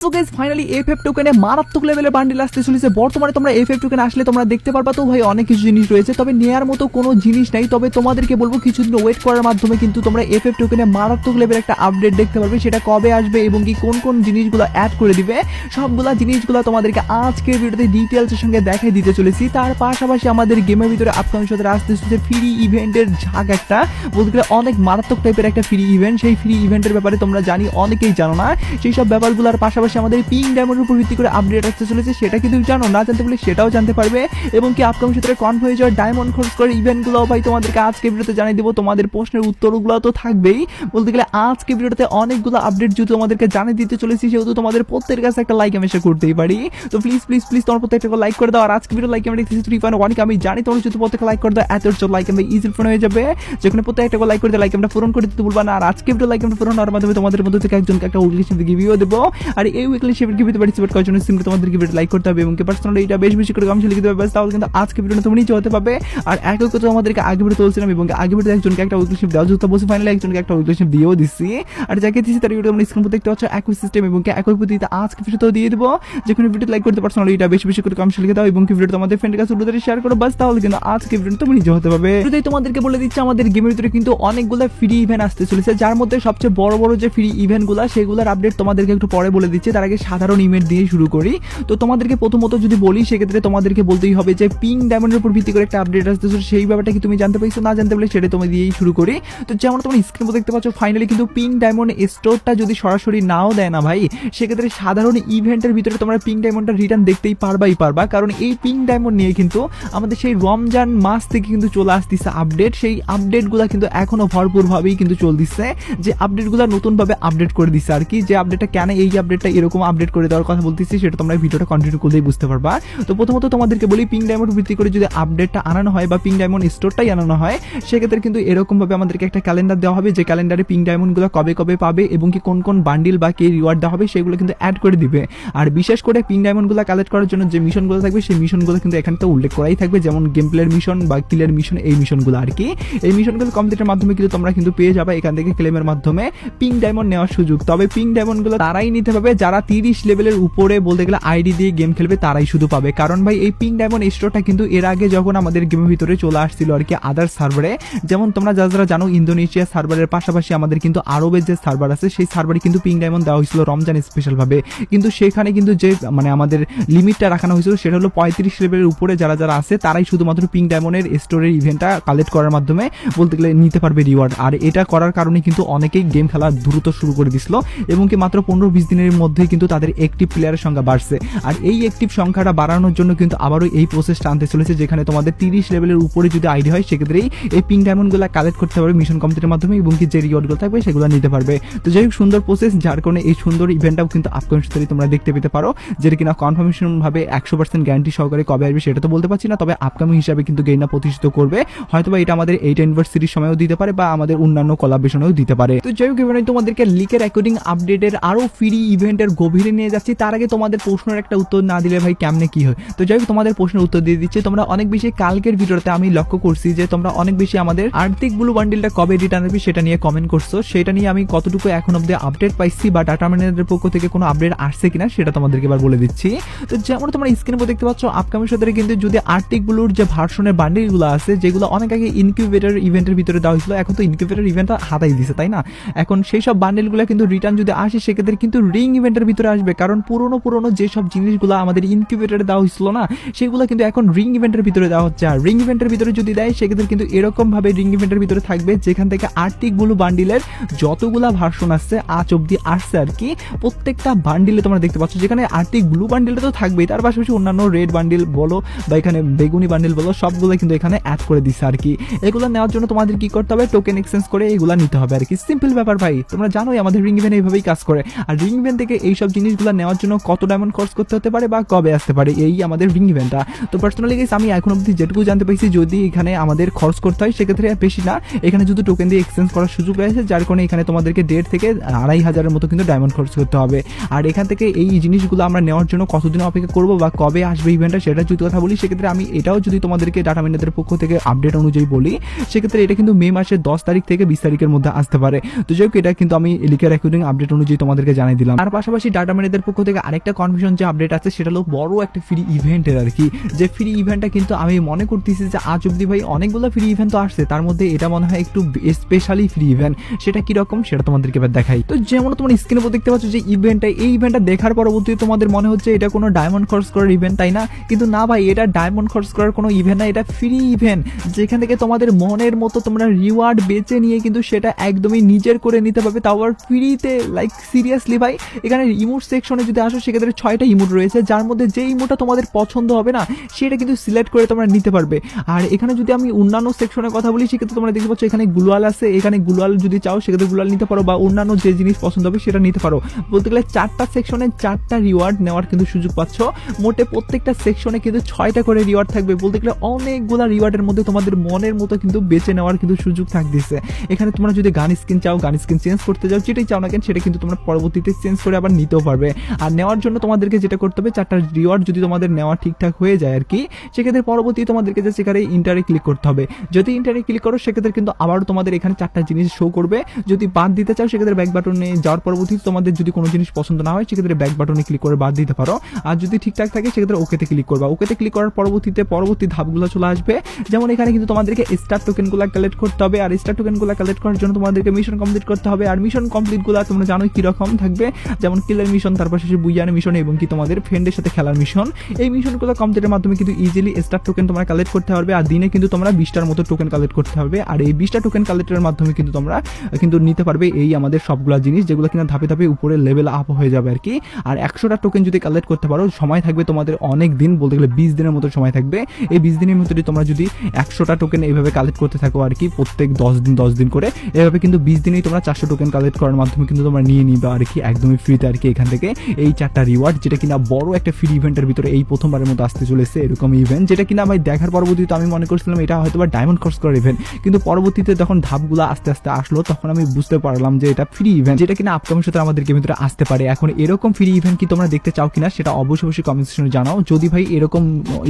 তো guys finally FF টোকেনে মারাত্মক লেভেলের বান্ডিল আসতে চলেছে। বর্তমানে তোমরা এফএফ টোকেন আসলে তোমরা দেখতে পারবা তো ভাই, অনেক কিছু জিনিস রয়েছে। তবে নেয়ার মতো কোনো জিনিস নাই। তবে তোমাদেরকে বলব, কিছুদিন ওয়েট করার মাধ্যমে কিন্তু তোমরা এফএফ টোকেনে মারাত্মক লেভেলের একটা আপডেট দেখতে পারবে। সেটা কবে আসবে এবং কি কোন কোন জিনিসগুলো অ্যাড করে দিবে, সবগুলা জিনিসগুলো তোমাদেরকে আজকের ভিডিওতে ডিটেলসের সঙ্গে দেখাই দিতে চলেছি। তার পাশাপাশি আমাদের গেমের ভিতরে আপকামিং সাথে আসতে চলেছে ফ্রি ইভেন্টের ঝাঁক একটা। বলতে গেলে অনেক মারাত্মক টাইপের একটা ফ্রি ইভেন্ট সেই ফ্রি ইভেন্টের ব্যাপারে তোমরা জানি, অনেকেই জানো না। সেই সব ব্যাপারগুলোর পাশাপাশি আমাদের পিং ডায়মন্ডের উপর ভিত্তি করে আপডেট আসতে চলেছে, সেটা কিন্তু জানো, না জানতে পারলে সেটাও জানতে পারবে। এবং কি আপকামিং ক্ষেত্রে কনফ হয়ে যাওয়ার ডায়মন্ড খরচ করে ইভেন্টগুলো ভাই তোমাদেরকে আজকে ভিডিওতে জানিয়ে দেবো, তোমাদের প্রশ্নের উত্তরগুলো তো থাকবেই। বলতে গেলে আজকে ভিডিওতে অনেকগুলো আপডেট যেহেতু তোমাদেরকে জানিয়ে দিতে চলেছি, সেহেতু তোমাদের প্রত্যেকের কাছে একটা লাইক আমি করতেই পারি। তো প্লিজ প্লিজ প্লিজ তোমার প্রত্যেকটা লাইক করে দাও। আর আজকে ভিডিও লাইক আমি দেখতেছি থ্রি পয়েন্ট ওয়ানকে আমি জানি তোমার যদি প্রত্যেকটা লাইক করে দাও, এত লাইক আমি ইজি ফোন হয়ে যাবে। যেখানে প্রত্যেকটা লাইক করে লাইক আমরা পূরণ করে দিতে বলবা না। আর আজকে ভিডিও লাইক আমরা পূরণ হওয়ার মাধ্যমে তোমাদের মধ্যে থেকে একজনকে একটা শিপ গিভিও দেবো। আর এই উইকলি শিপের গিভিতে পার্টিসিপেট করার জন্য সিম্পলি তোমাদেরকে ভিডিও লাইক করতে হবে এবং কি পার্সোনালি এটা বেশ বেশি করে কমছে লিখে দেবে ব্যাস, তাহলে কিন্তু আজকে ভিডিওটা তুমি নিচে হতে পাবে আর একই কথা আমাদেরকে আগে ভিডিও তুলছিলাম এবং আগে ভিডিও একজনকে একটা উইকলি শিপ দেওয়া যেহেতু বসে ফাইনালি একজনকে একটা উইকলি শিপ দিয়েও দিচ্ছি আর যাকে দিচ্ছি তার ভিডিও তোমরা স্ক্রিন দেখতে পাচ্ছ, একই সিস্টেম এবং কি একই পদ্ধতিতে আজকে ভিডিওতেও দিয়ে দেবো। যেখানে ভিডিও লাইক করতে পার্সোনালি এটা বেশি বেশি করে কমছে লিখে দাও এবং কি ভিডিও তোমাদের ফ্রেন্ডের কাছে উল্টো শেয়ার করো। বাস তাহলে কিন্তু আজকে ভিডিও তুমি নিজে হতে পারবে। যদি তোমাদেরকে বলে দিচ্ছি, আমাদের গেমের ভিতরে কিন্তু অনেকগুলো ফ্রি ইভেন্ট আসতে চলেছে। যার মধ্যে সবচেয়ে বড় বড় যে ফ্রি ইভেন্টগুলো সেগুলোর আপডেট তোমাদেরকে একটু পরে বলে দিচ্ছি। তার আগে সাধারণ ইভেন্ট দিয়ে শুরু করি। তো তোমাদেরকে প্রথমত যদি বলি, সেক্ষেত্রে তোমাদেরকে বলতেই হবে যে পিং ডায়মন্ডের উপর ভিত্তি করে একটা আপডেট আসতে সেই ব্যাপারটা কি তুমি জানতে পারছ? না জানতে পারলে সেটা তুমি দিয়েই শুরু করি। তো যেমন তোমার স্ক্রিন দেখতে পাচ্ছ ফাইনালি কিন্তু পিং ডায়মন্ড স্টোরটা যদি সরাসরি নাও দেয় না ভাই, সেক্ষেত্রে সাধারণ ইভেন্টের ভিতরে তোমরা পিং ডায়মন্ডটা রিটার্ন দেখতেই পারবাই পারবা। কারণ এই পিং ডায়মন্ড নিয়ে কিন্তু আমাদের সেই রমজান মাস থেকে কিন্তু চলে আসতেছে আপডেট সেই আপডেটগুলো কিন্তু এখনও ভরপুরভাবেই কিন্তু চলতেছে, যে আপডেটগুলো নতুনভাবে আপডেট করে দিচ্ছে আর কি। যে আপডেটটা কেন এই আপডেটটা এরকম আপডেট করে দেওয়ার কথা বলতেছি, সেটা তোমরা ভিডিওটা কন্টিনিউ করলেই বুঝতে পারবা। তো প্রথমত তোমাদেরকে বলি পিং ডায়মন্ড ভিত্তি করে যদি আপডেটটা আনানো হয় বা পিং ডায়মন্ড স্টোরটাই আনানো হয়, সেক্ষেত্রে কিন্তু এরকমভাবে আমাদেরকে একটা ক্যালেন্ডার দেওয়া হবে, যে ক্যালেন্ডারে পিং ডায়মন্ডগুলো কবে কবে পাবে এবং কি কোন কোন বান্ডিল বা কে রিওয়ার্ড দেওয়া হবে, সেগুলো কিন্তু অ্যাড করে দিবে। আর বিশেষ করে পিং ডায়মন্ডগুলো কালেক্ট করার জন্য যে মিশনগুলো থাকবে, সেই মিশনগুলো কিন্তু এখানে তো উল্লেখ করাই থাকবে, যেমন গেম প্লেয়ার মিশন বা কিলের মিশন এই মিশনগুলো আর কি। এই মিশনগুলো কমপ্লিটের মাধ্যমে কিন্তু তোমরা কিন্তু পেয়ে যাবে এখান থেকে ক্লেমের মাধ্যমে। পিং ডায়মন্ড নেওয়ার সুযোগ। তবে পিং ডায়মন্ডগুলো তারাই নিতে পাবে যারা তিরিশ লেভেলের উপরে বলতে গেলে আইডি দিয়ে গেম খেলবে তারাই শুধু পাবে। কারণ ভাই, এই পিং ডায়মন্ড স্টোরটা কিন্তু এর আগে যখন আমাদের গেমের ভিতরে চলে আসছিল আর কি আদার সার্ভারে যেমন তোমরা যারা যারা জানো ইন্দোনেশিয়া সার্ভারের পাশাপাশি আমাদের কিন্তু আরবের যে সার্ভার আছে, সেই সার্ভারে কিন্তু পিং ডায়মন্ড দেওয়া হয়েছিল রমজান স্পেশালভাবে কিন্তু সেখানে কিন্তু যে মানে আমাদের লিমিটটা রাখানো হয়েছিল, সেটা হলো পঁয়ত্রিশ লেভেলের উপরে যারা যারা আছে, তারাই শুধুমাত্র পিং ডায়মন্ডের স্টোরের ইভেন্টটা কালেক্ট করার মাধ্যমে বলতে গেলে নিতে পারবে রিওয়ার্ড আর এটা করার কারণে কিন্তু অনেকেই গেম খেলা দ্রুত শুরু করে দিছিল, এবং কি মাত্র পনেরো বিশ দিনের মধ্যেই কিন্তু তাদের একটিভ প্লেয়ারের সংখ্যা বাড়ছে। আর এই একটিভ সংখ্যাটা বাড়ানোর জন্য কিন্তু আবারও এই প্রসেসটা আনতে চলেছে, যেখানে তোমাদের তিরিশ লেভেলের উপরে যদি আইডি হয় সেক্ষেত্রেই এই পিং ডায়মন্ডগুলো কালেক্ট করতে পারবে মিশন কমপ্লিটের মাধ্যমে এবং কি যে রিওয়ার্ডগুলো থাকবে সেগুলো নিতে পারবে। তো যাই হোক, সুন্দর প্রসেস যার কারণে এই সুন্দর ইভেন্টটাও কিন্তু আপকামিং সপ্তাহে তোমরা দেখতে পেতে পারো, যেটা কিনা কনফার্মেশন ভাবে একশো পার্সেন্ট গ্যারান্টি সহকারে কবে আসবে সেটা তো বলতে পারছি না, তবে আপকামিং হিসাবে কিন্তু গেইনা প্রতিষ্ঠিত করবে। হয়তো বা এটা আমাদের এইট ইউনিভার্সিটির সময়ও দিতে পারে বা আমাদের অন্যান্য কলাবেশনেও দিতে পারে। তো যাই হোক তোমাদেরকে লিকের অ্যাকর্ডিং আপডেটের আরও ফ্রি ইভেন্টের গভীরে নিয়ে যাচ্ছি। তার আগে তোমাদের প্রশ্নের একটা উত্তর না দিলে ভাই কেমনে কি হয়? তো যাই হোক, তোমাদের প্রশ্নের উত্তর দিয়ে দিচ্ছি। তোমরা অনেক বেশি কালকের ভিডিওতে আমি লক্ষ্য করছি যে তোমরা অনেক বেশি আমাদের আর্থিক ব্লু বান্ডিলটা কবে রিটার্ন হবে সেটা নিয়ে কমেন্ট করছ। সেটা নিয়ে আমি কতটুকু এখন অব্দি আপডেট পাইছি বা ডাটা ম্যানেজারের পক্ষ থেকে কোনো আপডেট আসছে কিনা সেটা তোমাদেরকে এবার বলে দিচ্ছি। তো যেমন তোমরা স্ক্রিনে দেখতে পাচ্ছ আপকামিং সাথে কিন্তু যদি আর্থিক ব্লুর যে ভার্সনের বান্ডিলগুলো আছে, যেগুলো অনেক আগে ইনকিউবেটর ইভেন্টের ভিতরে দেওয়া হয়েছিল, এখন তো ইনকিউবেটর ইভেন্টটা হাতাই দিছে, তাই না? এখন সেই সব বান্ডেলগুলো কিন্তু রিটার্ন যদি আসে, সেক্ষেত্রে কিন্তু রিং ইভেন্টের ভিতরে আসবে। কারণ পুরোনো পুরোনো যেসব জিনিসগুলো আমাদের ইনকিউবেটরে দেওয়া হয়েছিল না, সেগুলো কিন্তু এখন রিং ইভেন্টের ভিতরে দেওয়া হচ্ছে। আর রিং ইভেন্টের ভিতরে যদি দেয়, সেক্ষেত্রে কিন্তু এরকম ভাবে রিং ইভেন্টের ভিতরে থাকবে, যেখান থেকে আর্টিক ব্লু বান্ডিলের যতগুলা ভার্সন আসছে, আজ অব্দি আসছে আর কি, প্রত্যেকটা বান্ডিলে তোমরা দেখতে পাচ্ছ। যেখানে আর্টিক ব্লু বান্ডিলটা তো থাকবেই, তার পাশাপাশি অন্যান্য রেড বান্ডিল বলো বা এখানে বেগুনি বান্ডিল বলো, সবগুলো কিন্তু এখানে অ্যাড করে দিচ্ছে আর কি। এগুলো নেওয়ার জন্য তোমাদের কি করতে হবে? টোকেন এক্সচেঞ্জ করে এগুলো নিতে হবে আর কি। সিম্পল ব্যাপার ভাই, তোমরা জানোই আমাদের রিং ইভেন্ট এইভাবেই কাজ করে। আর রিং ইভেন্ট থেকে এইসব জিনিসগুলো নেওয়ার জন্য কত ডায়মন্ড খরচ করতে হতে পারে বা কবে আসতে পারে? এই আমাদের রিং ইভেন্টটা তো পার্সোনালি গেস আমি এখন অবধি যেটুকু জানতে পেরেছি, যদি এখানে আমাদের খরচ করতে হয়, সেক্ষেত্রে বেশি না। এখানে যদি টোকেন দিয়ে এক্সচেঞ্জ করার সুযোগ রয়েছে, যার কারণে এখানে তোমাদেরকে দেড় থেকে আড়াই হাজারের মতো কিন্তু ডায়মন্ড খরচ করতে হবে। আর এখান থেকে এই জিনিসগুলো আমরা নেওয়ার জন্য কতদিন অপেক্ষা করব বা কবে আসবে ইভেন্টটা সেটা যদি কথা বলি, সেক্ষেত্রে আমি এটাও যদি তোমাদেরকে ডাটা ম্যানেজারের পক্ষ থেকে আপডেট অনুযায়ী বলি, সেক্ষেত্রে এটা কিন্তু মে মাসের দশ তারিখ থেকে বিশ তারিখের মধ্যে আসতে পারে। তো যাই হোক, এটা কিন্তু আমি লিখে রেকর্ডিং আপডেট অনুযায়ী তোমাদেরকে জানিয়ে দিলাম। তার পাশাপাশি ডাটা ম্যানেজার পক্ষ থেকে আরেকটা কনফিউশন যে আপডেট আছে, সেটা হলো বড় একটা ফ্রি ইভেন্টের আর কি যে ফ্রি ইভেন্টটা কিন্তু আমি মনে করতেছি যে আজ অব্দি ভাই অনেকগুলো ফ্রি ইভেন্ট তো আসছে, তার মধ্যে এটা মনে হয় একটু স্পেশালি ফ্রি ইভেন্ট সেটা কীরকম, সেটা তোমাদেরকে এবার দেখাই। তো যেমন তোমার স্ক্রিনের উপর দেখতে পাচ্ছ যে ইভেন্টটা এই ইভেন্টটা দেখার পরবর্তীতে তোমাদের মনে হচ্ছে এটা কোনো ডায়মন্ড খরচ করার ইভেন্ট তাই না? কিন্তু না ভাই, এটা ডায়মন্ড খরচ করার কোনো ইভেন্ট না, এটা ফ্রি ইভেন্ট যেখান থেকে তোমাদের মনের মতো তোমরা রিওয়ার্ড বেছে নিয়ে কিন্তু সেটা একদমই নিজের করে নিতে পারবে। তাও আবার ফ্রিতে লাইক সিরিয়াসলি ভাই, এখানে ইমোট সেকশনে যদি আসো, সেক্ষেত্রে ছয়টা ইমোট রয়েছে, যার মধ্যে যে ইমোটটা তোমাদের পছন্দ হবে না, সেটা কিন্তু সিলেক্ট করে তোমরা নিতে পারবে। আর এখানে যদি আমি অন্যান্য সেকশনের কথা বলি, সেক্ষেত্রে তোমরা দেখতে পাচ্ছ এখানে গ্লুয়াল আছে, এখানে গ্লুয়াল যদি চাও, সেক্ষেত্রে গ্লুয়াল নিতে পারো, বা অন্যান্য যে জিনিস পছন্দ হবে, সেটা নিতে পারো। বলতে গেলে চারটা সেকশনে চারটা রিওয়ার্ড নেওয়ার কিন্তু সুযোগ পাচ্ছ। মোটে প্রত্যেকটা সেকশনে কিন্তু ছয়টা করে রিওয়ার্ড থাকবে। বলতে গেলে অনেকগুলো রিওয়ার্ডের মধ্যে তোমাদের মনের মতো কিন্তু বেছে নেওয়ার কিন্তু সুযোগ থাকতেছে। এখানে তোমরা যদি গান স্কিন চাও, গান স্কিন চেঞ্জ করতে চাও যেটাই চাও না কেন, সেটা কিন্তু তোমরা পরবর্তীতে চেঞ্জ করে আবার নিতেও পারবে। আর নেওয়ার জন্য তোমাদেরকে যেটা করতে হবে, চারটা রিওয়ার্ড যদি তোমাদের নেওয়া ঠিকঠাক হয়ে যায় আর কি, সেক্ষেত্রে পরবর্তী তোমাদেরকে যে সেখানে ইন্টারে ক্লিক করতে হবে। যদি ইন্টারে ক্লিক করো, সেক্ষেত্রে কিন্তু আবারও তোমাদের এখানে চারটা জিনিস শো করবে। যদি বাদ দিতে চাও, সেক্ষেত্রে ব্যাক বাটনে যাওয়ার পরবর্তীতে তোমাদের যদি কোনো জিনিস পছন্দ না হয়, সেক্ষেত্রে ব্যাক বাটনে ক্লিক করে বাদ দিতে পারো। আর যদি ঠিকঠাক থাকে, সেক্ষেত্রে ওকেতে ক্লিক করবা। ওকেতে ক্লিক করার পরবর্তীতে পরবর্তী ধাপগুলো চলে আসবে। যেমন এখানে কিন্তু তোমাদেরকে স্টার টোকেনগুলো কালেক্ট করতে হবে। আর স্টার টোকেনগুলো কালেক্ট করার জন্য তোমাদেরকে মিশন কমপ্লিট করতে হবে। আর মিশন কমপ্লিটগুলো তোমরা জানোই কীরকম থাকবে। যেমন কিলের মিশন তারপর শেষে বুইয়ার মিশন এবং কি তোমাদের ফ্রেন্ডের সাথে খেলার মিশন এই মিশনগুলো কমপ্লিটের মাধ্যমে কিন্তু ইজিলি স্টার টোকেন তোমরা কালেক্ট করতে পারবে আর দিনে কিন্তু তোমরা বিশটার মতো টোকেন কালেক্ট করতে পারবে। আর এই বিশটা টোকেন কালেক্টের মাধ্যমে কিন্তু তোমরা কিন্তু নিতে পারবে এই আমাদের সবগুলা জিনিস যেগুলো কিনা ধাপে ধাপে উপরে লেভেল আপ হয়ে যাবে আর কি। আর একশোটা টোকেন যদি কালেক্ট করতে পারো, সময় থাকবে তোমাদের অনেক দিন, বলতে গেলে বিশ দিনের মতো সময় থাকবে। এই বিশ দিনের মধ্যে তোমরা যদি একশোটা টোকেন এইভাবে কালেক্ট করতে থাকো আর কি, প্রত্যেক দশ দিন দশ দিন করে, এভাবে কিন্তু বিশ দিনেই তোমরা চারশো টোকেন কালেক্ট করার মাধ্যমে কিন্তু তোমরা নিয়ে নিবে আর কি, একদমই ফ্রিতে আর কি এখান থেকে এই চারটা রিওয়ার্ড যেটা কিনা বড় একটা ফ্রি ইভেন্টের ভিতরে এই প্রথমবারের মতো আসতে চলেছে এরকম ইভেন্ট যেটা কিনা আমি দেখার পরবর্তীতে আমি মনে করছিলাম এটা হয়তো বা ডায়মন্ড খরচ করার ইভেন্ট কিন্তু পরবর্তীতে যখন ধাপগুলো আস্তে আস্তে আসলো, তখন আমি বুঝতে পারলাম যে এটা ফ্রি ইভেন্ট যেটা কিনা আপকামিং সাথে আমাদের গেমের ভিতরে আসতে পারে। এখন এরকম ফ্রি ইভেন্ট কি তোমরা দেখতে চাও কিনা, সেটা অবশ্যই অবশ্যই কমেন্ট সেকশনে জানাও। যদি ভাই এরকম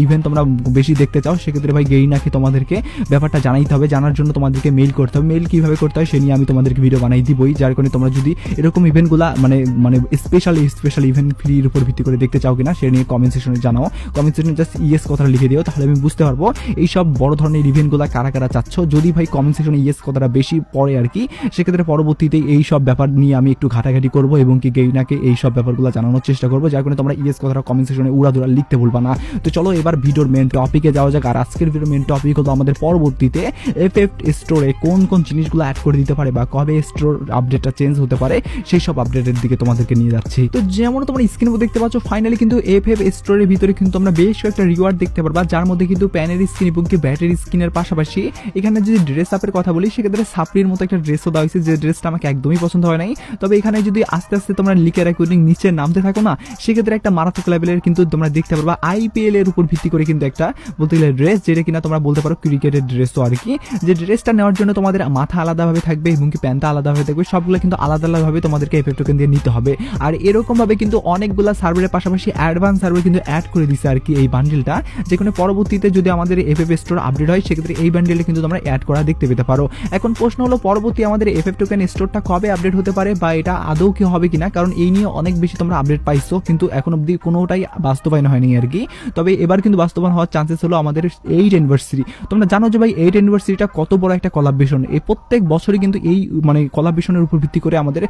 ইভেন্ট তোমরা বেশি দেখতে চাও, সেক্ষেত্রে ভাই গেই নাকি তোমাদেরকে ব্যাপারটা জানাইতে হবে। জানার জন্য তোমাদেরকে মেইল করতে হবে। মেইল কীভাবে করতে হয়, সে নিয়ে আমি তোমাদেরকে ভিডিও বানাই দিবই। যার কারণে তোমরা যদি এরকম ইভেন্টগুলো মানে মানে স্পেশাল স্পেশাল ইভেন্ট ফ্রির উপর ভিত্তি করে দেখতে চাও কিনা সে নিয়ে কমেন্ট সেকশনে জানাও। কমেন্ট সেকশনে জাস্ট ইয়েস কথাটা লিখে দিও, তাহলে আমি বুঝতে পারব এই সব বড় ধরনের ইভেন্টগুলো কারা কারা চাচ্ছ। যদি ভাই কমেন্ট সেকশনে ইয়েস কথাটা বেশি পড়ে আর কি, সেক্ষেত্রে পরবর্তীতে এই সব ব্যাপার নিয়ে আমি একটু ঘাটাঘাটি করব এবং কি গেইনাকে এই সব ব্যাপারগুলো জানানোর চেষ্টা করব। যার কারণে তোমরা ইয়েস কথাটা কমেন্ট সেকশনে উড়াধুরা লিখতে ভুলবা না। তো চলো এবার ভিডিওর মেন টপিকে যাওয়া যাক। আর আজকের ভিডিওর মেন টপিক হলো আমাদের পরবর্তীতে এফ এফ স্টোরে কোন কোন জিনিসগুলো অ্যাড করে দিতে পারে বা কবে স্টোর আপডেটটা চেঞ্জ হতে পারে, সেই সব আপডেটের দিকে তোমাদেরকে নিয়ে যাচ্ছি। তো যেমন তোমরা স্ক্রিনে দেখতে পাচ্ছ ফাইনালি কিন্তু এফ এফ স্টোরের ভিতরে কিন্তু তোমরা বেশ কয়েকটা রিওয়ার্ড দেখতে পারবা, যার মধ্যে কিন্তু প্যানের স্কিন এবং কি ব্যাটারি স্কিনের পাশাপাশি এখানে যদি ড্রেস আপের কথা বলি, সেক্ষেত্রে সাপড়ির মতো একটা ড্রেসও দেওয়া হয়েছে, যে ড্রেসটা আমাকে একদমই পছন্দ হয় নাই। তবে এখানে যদি আস্তে আস্তে তোমরা লিখে রেকর্ডিং নিচে নামতে থাকো না, সেক্ষেত্রে একটা মারাত্মক লেভেলের কিন্তু তোমরা দেখতে পারবা আইপিএল এর উপর ভিত্তি করে কিন্তু একটা বলতে গেলে ড্রেস যেটা কিনা তোমরা বলতে পারো ক্রিকেটের ড্রেসও আর কি যে ড্রেসটা নেওয়ার জন্য তোমাদের মাথা আলাদাভাবে থাকবে এবং কি প্যান্টটা আলাদাভাবে থাকবে, সবগুলো কিন্তু আলাদা আলাদাভাবে তোমাদেরকে এফেক্ট টোকেন দিয়ে নিতে হবে। আর এরকম ভাবে কিন্তু অনেকগুলো সার্ভারের পাশাপাশি অ্যাডভান্স সার্ভার কিন্তু অ্যাড করে দিছে আর কি এই বান্ডেলটা যেখানে পরবর্তীতে যদি আমাদের এফ এফ স্টোর আপডেট হয়, সেক্ষেত্রে এই বান্ডেলটা কিন্তু তোমরা অ্যাড করা দেখতে পেতে পারো। এখন প্রশ্ন হলো, পরবর্তী আমাদের এফ এফ টোকেন স্টোরটা কবে আপডেট হতে পারে বা এটা আদৌ কি হবে কিনা? কারণ এই নিয়ে অনেক বেশি তোমরা আপডেট পাইছো, কিন্তু এখন অব্দি কোনোটাই বাস্তবায়ন হয়নি আর কি। তবে এবার কিন্তু বাস্তবায়ন হওয়ার চান্সেস হলো আমাদের এইট অ্যানিভার্সারি তোমরা জানো যে ভাই এইট অ্যানিভার্সারিটা কত বড় একটা কলাবেশন এই প্রত্যেক বছরই কিন্তু এই মানে কলাবেশনের উপর ভিত্তি করে আমাদের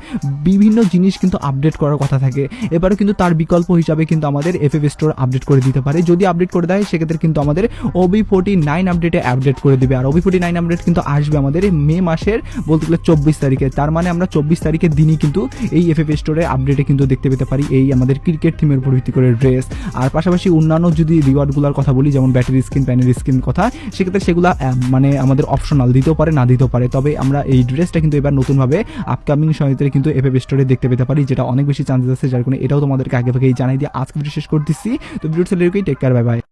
বিভিন্ন জিনিস কিন্তু আপডেট করার কথা থাকে। এবারও কিন্তু তার বিকল্প হিসাবে কিন্তু আমাদের এফ স্টোর আপডেট করে দিতে পারে। যদি আপডেট করে দেয়, সেক্ষেত্রে কিন্তু আমাদের ওবি ফোর্টি নাইন আপডেটে আপডেট করে দেবে। আর ওবি ফোর্টি নাইন আপডেট কিন্তু আসবে আমাদের মে মাসের বলতে গেলে চব্বিশ তারিখে। তার মানে আমরা চব্বিশ তারিখের দিনই কিন্তু এই এফ স্টোরে আপডেটে কিন্তু দেখতে পেতে পারি এই আমাদের ক্রিকেট থিমের উপর ভিত্তি করে ড্রেস আর পাশাপাশি অন্যান্য যদি রিওয়ার্ডগুলোর কথা বলি, যেমন ব্যাটারি স্ক্রিন প্যানের স্ক্রিন কথা, সেক্ষেত্রে সেগুলো মানে আমাদের অপশনাল দিতেও পারে, না দিতেও পারে। তবে আমরা এই ড্রেসটা কিন্তু এবার নতুনভাবে আপকামিং সময়তে কিন্তু এফ স্টোরে দেখতে পেতে পারি, যেটা অনেক বেশি চান্সেস আছে, যার কোনো এটাও তোমাদেরকে আগে ভাগেই জানাই দিয়ে আজকে ভিডিও শেষ দিচ্ছি তো video take care bye bye